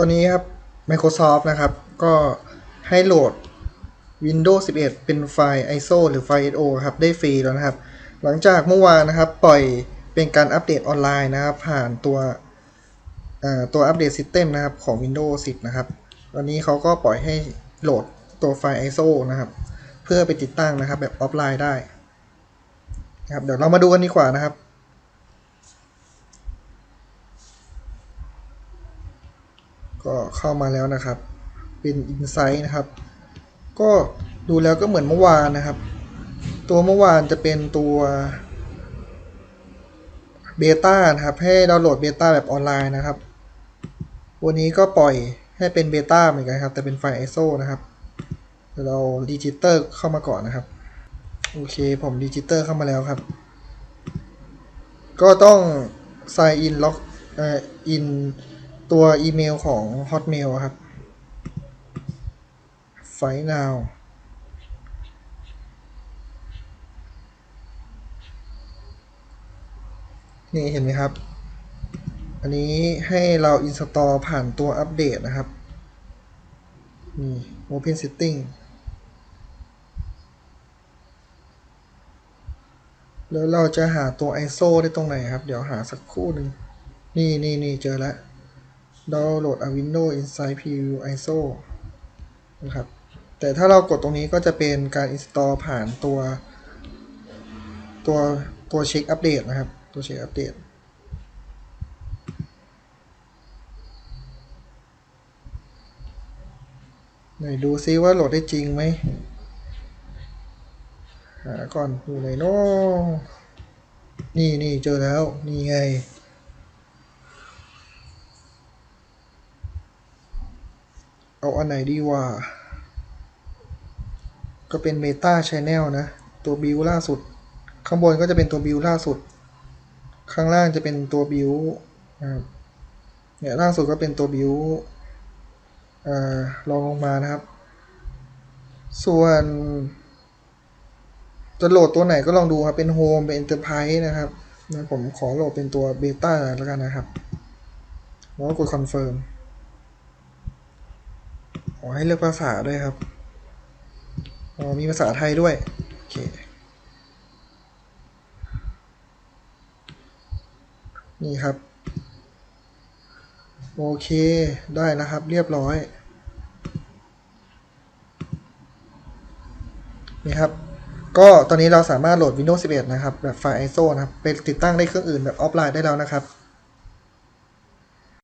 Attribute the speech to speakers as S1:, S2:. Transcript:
S1: ตอนนี้ครับ Microsoft นะครับ ก็ให้โหลด Windows 11 เป็นไฟล์ ISO หรือไฟล์ SO ครับ ได้ฟรีแล้วนะครับ หลังจากเมื่อวานนะครับ ปล่อยเป็นการอัปเดตออนไลน์นะครับ ผ่านตัวตัวอัปเดต System นะครับ ของ Windows 10 นะครับวันนี้เขาก็ปล่อยให้โหลดตัวไฟล์ ISO นะครับ เพื่อไปติดตั้งนะครับแบบออฟไลน์ได้นะครับเดี๋ยวเรามาดูกันดีกว่านะครับ ก็เข้ามาแล้วนะครับ เป็น Insight นะครับ ก็ดูแล้วก็เหมือนเมื่อวานนะครับ ตัวเมื่อวานจะเป็นตัวเบต้านะครับ ให้ดาวน์โหลดเบต้าแบบออนไลน์นะครับ วันนี้ก็ปล่อยให้เป็นเบต้าเหมือนกันครับ แต่เป็นไฟล์ ISO นะครับ เราดิจิเตอร์เข้ามาก่อนนะครับ โอเค ผมดิจิเตอร์เข้ามาแล้วครับ ก็ต้อง sign in ล็อกเอ่อ in ตัวอีเมลของ Hotmail ครับไฟล์ now นี่เห็นไหมครับ อันนี้ให้เรา install ผ่านตัวอัปเดตนะครับ นี่ open setting แล้วเราจะหาตัว ISO ได้ตรงไหนครับ เดี๋ยวหาสักครู่หนึ่ง นี่นี่นี่เจอแล้ว download a window inside preview ISO นะครับ แต่ถ้าเรากดตรงนี้ก็จะเป็นการ install ผ่านตัว ตัวตัวเช็คอัปเดตนะครับ ตัวเช็คอัปเดตไหนดูซิว่าโหลดได้จริงไหมหาก่อนอยู่ไหนเนาะนี่นี่เจอแล้ว นี่ไง เอาอันไหนดีวะก็เป็น Meta Channel นะ ตัวบิวล่าสุด ข้างบนก็จะเป็นตัวบิวล่าสุด ข้างล่างจะเป็นตัวบิวเนี่ยล่าสุดก็เป็นตัวบิวอลองลงมานะครับ ส่วนจะโหลดตัวไหนก็ลองดูครับ เป็น Home เป็น Enterprise นะครับผมขอโหลดเป็นตัว Beta แล้วกันนะครับ แล้วก็กด Confirm ข อให้เลือกภาษาด้วยครับ อ๋อมีภาษาไทยด้วย โอเค นี่ครับ โอเคได้แล้วครับ เรียบร้อย นี่ครับ ก็ตอนนี้เราสามารถโหลด Windows 11 นะครับ แบบไฟล์ ISO นะครับไปติดตั้งได้เครื่องอื่นแบบออฟไลน์ได้แล้วนะครับ